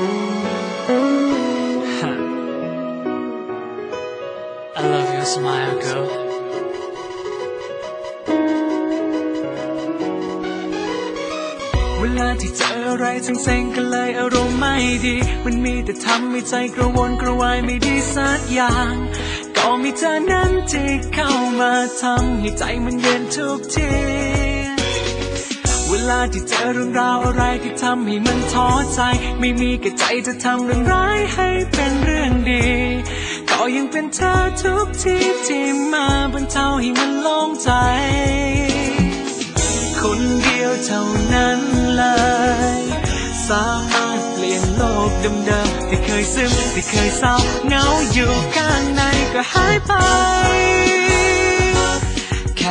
Ooh. Smile, girl. เวลาที่เจออะไรทั้งเซ็งก็เลยอารมณ์ไม่ดี มันมีแต่ทำให้ใจกระวนกระวายไม่ดีสักอย่าง ก็มีเธอนั้นที่เข้ามาทำให้ใจมันเย็นทุกที ลาที่เจอเรื่องราวอะไรที่ทำให้มันท้อใจ ไม่มีกระใจจะทำเรื่องร้ายให้เป็นเรื่องดี ก็ยังเป็นเธอทุกทีที่มาบรรเทาให้มันโล่งใจ คนเดียวเท่านั้นเลย สามารถเปลี่ยนโลกเดิมๆที่เคยซึมที่เคยเศร้าเหงาอยู่ข้างในก็หายไป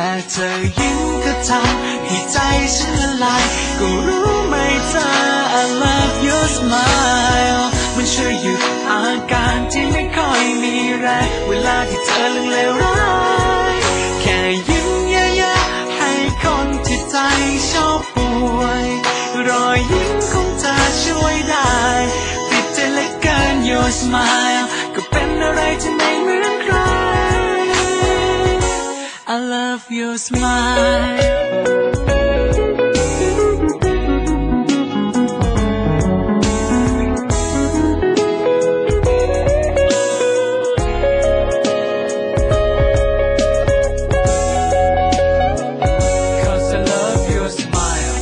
ค่เธอยิ้มก็ทำให้ใจฉันละลาย ก็รู้ไหมเธอ I love your smile มันช่วยหยุดอาการที่ไม่ค่อยมีแรงเวลาที่เจอเลงเลวร้ายแค่ยิ้มเยอะๆให้คนที่ใจชอบป่วย รอยยิ้มของเธอช่วยได้ติดใจเหลือเกิน your smile ก็เป็นอะไรที่ไม่เหมือนใคร love your smile 'Cause I love your smile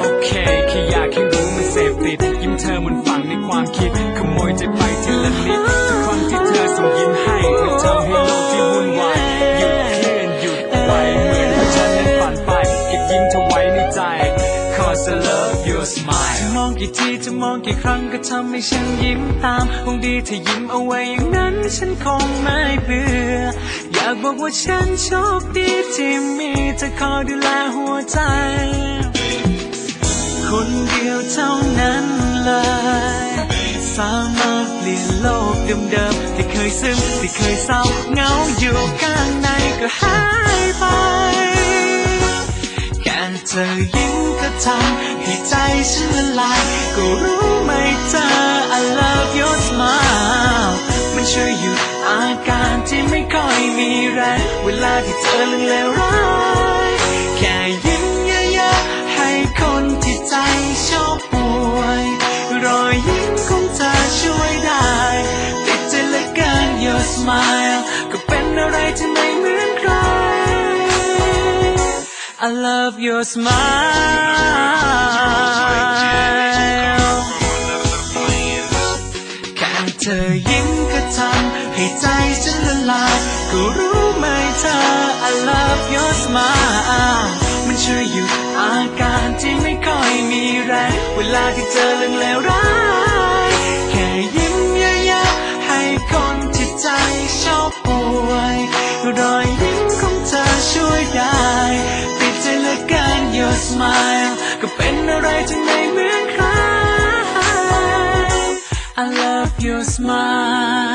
โอเคแค่อยากให้รู้มันเสพติดยิ้มเธอมันฝังในความคิดขโมยใจไปทีละนิดทุกครั้งที่เธอส่งยิ้มให้ smile จะมองกี่ทีจะมองกี่ครั้งก็ทำให้ฉันยิ้มตามคงดีถ้ายิ้มเอาไว้อย่างนั้นฉันคงไม่เบื่อ อยากบอกว่าฉันโชคดีที่มีเธอคอยดูแลหัวใจ คนเดียวเท่านั้นเลย สามารถเปลี่ยนโลกเดิมๆที่เคยซึมที่เคยเศร้าเหงาอยู่ข้างในก็หายไป แค่เธอยิ้มก็ทำให้ใจฉันละลาย ก็รู้ไหมเธอ I love your smile มันช่วยหยุดอาการที่ไม่ค่อยมีแรง เวลาที่เธอเลื่องแลวร้าย I love your smile แค่เธอยิ้มก็ทำให้ใจฉันละลายก็รู้ไหมเธอ I love your smile มันช่วยหยุดอาการที่ไม่ค่อยมีแรง เวลาที่เจอเรื่องเลวร้าย smile ก็เป็นอะไรที่ไม่เหมือนใคร I love your smile